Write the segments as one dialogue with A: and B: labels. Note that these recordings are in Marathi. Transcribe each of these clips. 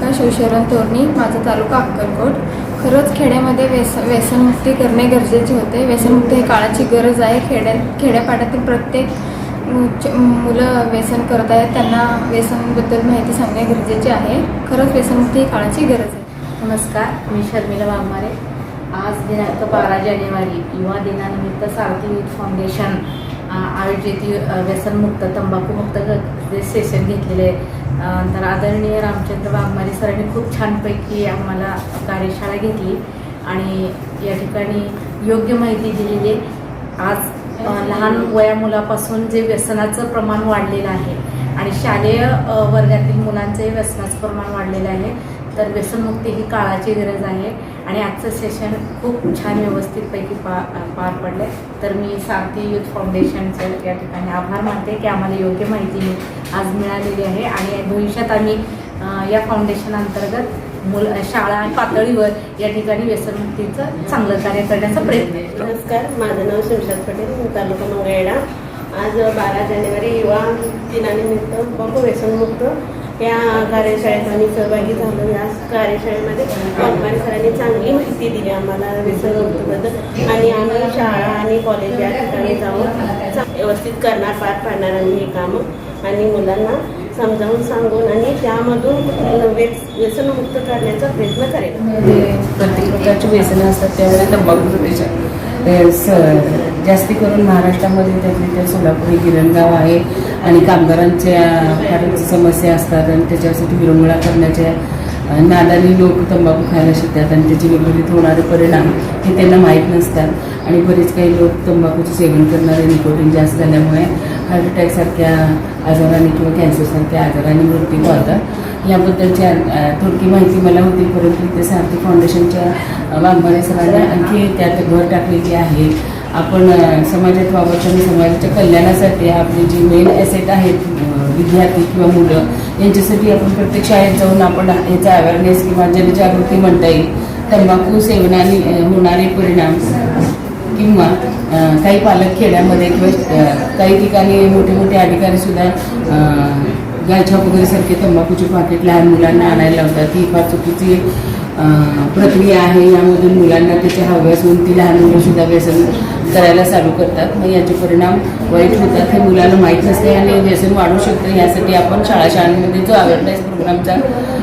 A: पूनम तोरणी माझा तालुका अक्कलकोट. खरंच खेड्यामध्ये व्यस व्यसनमुक्ती करणे गरजेचे होते. व्यसनमुक्ती हे काळाची गरज आहे. खेड्या खेड्यापाड्यातील प्रत्येक मुलं व्यसन करत आहेत. त्यांना व्यसनबद्दल माहिती सांगणे गरजेचे आहे. खरंच व्यसनमुक्ती ही काळाची गरज आहे.
B: नमस्कार मी शर्मिला वाघमारे. आज दिनांक बारा जानेवारी युवा दिनानिमित्त सारथी युथ फाउंडेशन आयोजित व्यसनमुक्त तंबाखूमुक्त जे सेशन घेतलेले आहे तर आदरणीय रामचंद्र वाघमारे सरांनी खूप छानपैकी आम्हाला कार्यशाळा घेतली आणि या ठिकाणी योग्य माहिती दिलेली आज लहान वया मुलापासून जे व्यसनाचं प्रमाण वाढलेलं आहे आणि शालेय वर्गातील मुलांचंही व्यसनाचं प्रमाण वाढलेलं आहे. तर व्यसनमुक्ती ही काळाची गरज आहे आणि आजचं सेशन खूप छान व्यवस्थितपैकी पा पार पडलं तर मी सारथी युथ फाउंडेशनचं या ठिकाणी आभार मानते की आम्हाला योग्य माहिती आज मिळालेली आहे. आणि भविष्यात आम्ही या फाउंडेशन अंतर्गत मुल शाळा पातळीवर या ठिकाणी व्यसनमुक्तीचं चांगलं कार्य करण्याचा प्रयत्न आहे
C: नमस्कार माझं नाव शिवशाद पटेल मी तालुका मंगळवेढा आज बारा जानेवारी युवा दिनानिमित्त बघू व्यसनमुक्त या कार्यशाळेत आम्ही सहभागी झालो. या कार्यशाळेमध्ये वाघमारे सरांनी चांगली माहिती दिली आम्हाला व्यसनमुक्तबद्दल आणि आम्ही शाळा आणि कॉलेज या ठिकाणी जाऊन व्यवस्थित करणार पार पाडणार आम्ही हे कामं. आणि मुलांना समजावून सांगून आणि त्यामधून व्यसनमुक्त करण्याचा प्रयत्न करेल
D: प्रत्येक प्रकारची व्यसनं असतात त्यामुळे ते स जास्ती करून महाराष्ट्रामध्ये त्यातली त्या सोलापुरी गिरणगाव आहे. आणि कामगारांच्या फारच समस्या असतात आणि त्याच्यासाठी विरंगुळा करण्याच्या नादानी लोक तंबाखू खायला शिकतात आणि त्याचे विपरीत होणारे परिणाम हे त्यांना माहीत नसतात. आणि बरेच काही लोक तंबाखूचं सेवन करणारे निकोटीन जास्त झाल्यामुळे हार्ट अटॅकसारख्या आजाराने किंवा कॅन्सरसारख्या आजाराने मृत्यू पावतात. याबद्दलची थोडकी माहिती मला होती. परंतु इथे सारथी फाउंडेशनच्या वाघमारे सरांना आणखी त्यात भर टाकलेली आहे. आपण समाजात समाजात आणि समाजाच्या कल्याणासाठी आपली जी मेन ॲसेट आहेत विद्यार्थी किंवा मुलं यांच्यासाठी आपण प्रत्येक शाळेत जाऊन आपण याचा अवेअरनेस किंवा जनजागृती म्हणता येईल. तंबाखू सेवनाने होणारे परिणाम किंवा काही पालक खेड्यामध्ये किंवा काही ठिकाणी मोठे मोठे अधिकारी सुद्धा गायछाप वगैरे सारखे तंबाखूचे पाकिट लहान मुलांना आणायला लावतात. ही फार चुकीची प्रक्रिया आहे. यामधून मुलांना त्याचे हव्यास होऊन ती लहान मुलंसुद्धा व्यसन करायला चालू करतात. मग याचे परिणाम वाईट होतात हे मुलांना माहीत नसते आणि व्यसन वाढू शकतं. यासाठी आपण शाळा शाळांमध्ये जो अवेअरनेस प्रोग्रामचा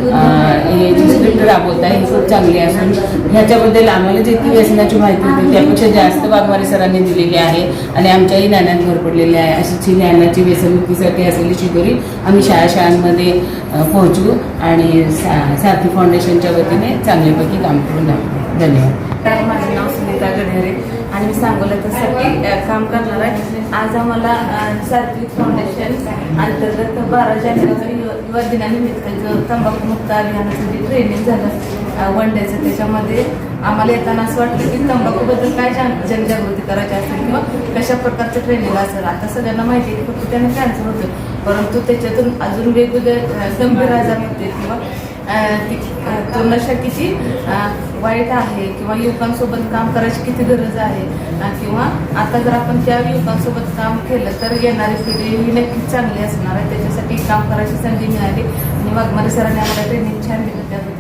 D: हे जी स्क्रिप्ट राबवत आहे ही खूप चांगली असून ह्याच्याबद्दल आम्हाला जितकी व्यसनाची माहिती होती त्यापेक्षा जास्त वाघमारे सरांनी दिलेली आहे आणि आमच्याही ज्ञानात भर पडलेली आहे. अशीच ही ज्ञानाची व्यसनमुक्तीसाठी असलेली शिबिरी आम्ही शाळा शाळांमध्ये पोहोचू आणि सा सारथी फाउंडेशनच्या वतीने चांगल्यापैकी काम करून दाखवू धन्यवाद.
E: तर माझं नाव सुनीता गणेरे आणि मी सांगोल्यासाठी अ, काम करणार आहे. आज आम्हाला सात्विक फाउंडेशन अंतर्गत बारा जानेवारी युवा दिनानिमित्त जो तंबाखूमुक्त अभियानाचं जे ट्रेनिंग झालं वन डेचं त्याच्यामध्ये आम्हाला येताना असं वाटलं की तंबाखूबद्दल काय जान जनजागृती करायची असेल किंवा कशा प्रकारचं ट्रेनिंग असेल. आता सगळ्यांना माहिती आहे की फक्त त्यांना कॅन्सर होतं. परंतु त्याच्यातून अजून वेगवेगळे गंभीर आजार होते किंवा ती तो नशा किती वाईट आहे किंवा युवकांसोबत काम करायची किती गरज आहे किंवा आता जर आपण त्या युवकांसोबत काम केलं तर येणारी पिढी ही नक्कीच चांगली असणार आहे. त्याच्यासाठी काम करायची संधी मिळाली. आणि वाघमारे सरांनी आम्हाला ट्रेनिंग छान दिलं त्याबद्दल.